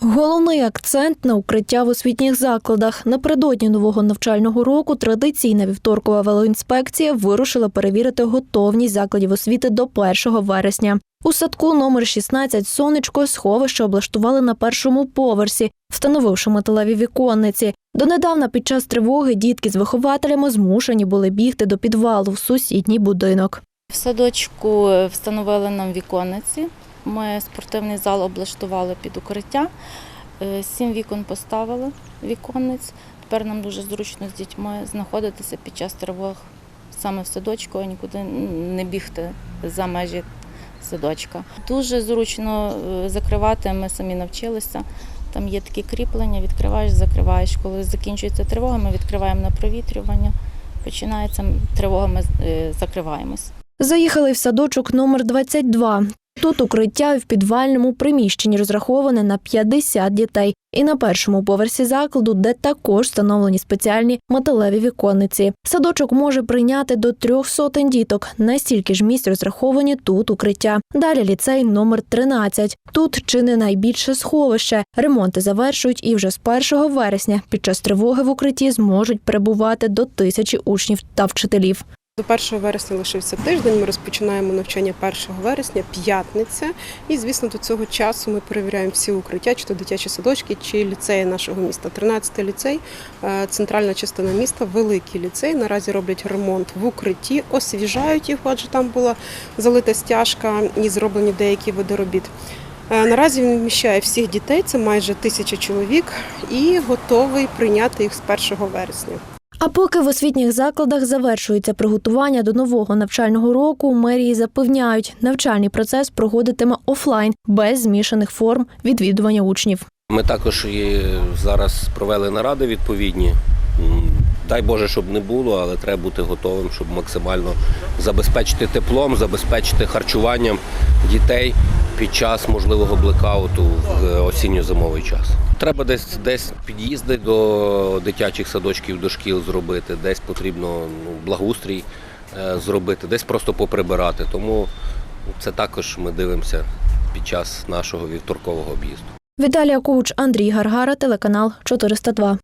Головний акцент на укриття в освітніх закладах. Напередодні нового навчального року традиційна вівторкова велоінспекція вирушила перевірити готовність закладів освіти до 1 вересня. У садку номер 16 сонечко сховище облаштували на першому поверсі, встановивши металеві віконниці. Донедавна під час тривоги дітки з вихователями змушені були бігти до підвалу в сусідній будинок. В садочку встановили нам віконниці. Ми спортивний зал облаштували під укриття. Е, Сім вікон поставили віконниць. Тепер нам дуже зручно з дітьми знаходитися під час тривог саме в садочку, а нікуди не бігти за межі садочка. Дуже зручно е, закривати. Ми самі навчилися. Там є такі кріплення, відкриваєш, закриваєш. Коли закінчується тривога, ми відкриваємо на провітрювання. Починається тривога, ми е, закриваємось. Заїхали в садочок номер 22. Тут укриття в підвальному приміщенні розраховане на 50 дітей. І на першому поверсі закладу, де також встановлені спеціальні металеві віконниці. Садочок може прийняти до трьох сотень діток. Настільки ж місць розраховані тут укриття. Далі ліцей номер 13. Тут чи не найбільше сховище. Ремонти завершують і вже з 1 вересня під час тривоги в укритті зможуть перебувати до тисячі учнів та вчителів. До 1 вересня лишився тиждень. Ми розпочинаємо навчання 1 вересня, п'ятниця. І, звісно, до цього часу ми перевіряємо всі укриття, чи то дитячі садочки, чи ліцеї нашого міста. 13 ліцей, е, центральна частина міста, великий ліцей. Наразі роблять ремонт в укритті, освіжають їх, адже там була залита стяжка і зроблені деякі види робіт. Е, Наразі він вміщає всіх дітей, це майже тисяча чоловік, і готовий прийняти їх з 1 вересня. А поки в освітніх закладах завершується приготування до нового навчального року, мерії запевняють, навчальний процес проходитиме офлайн без змішаних форм відвідування учнів. Ми також зараз провели наради відповідні. Дай Боже, щоб не було, але треба бути готовим, щоб максимально забезпечити теплом, забезпечити харчуванням дітей під час можливого блекауту в осінньо-зимовий час. Треба десь десь під'їзди до дитячих садочків, до шкіл зробити, десь потрібно ну, благоустрій е, зробити, десь просто поприбирати. Тому це також ми дивимося під час нашого вівторкового об'їзду. Віталія Куч, Андрій Гаргара, телеканал 402.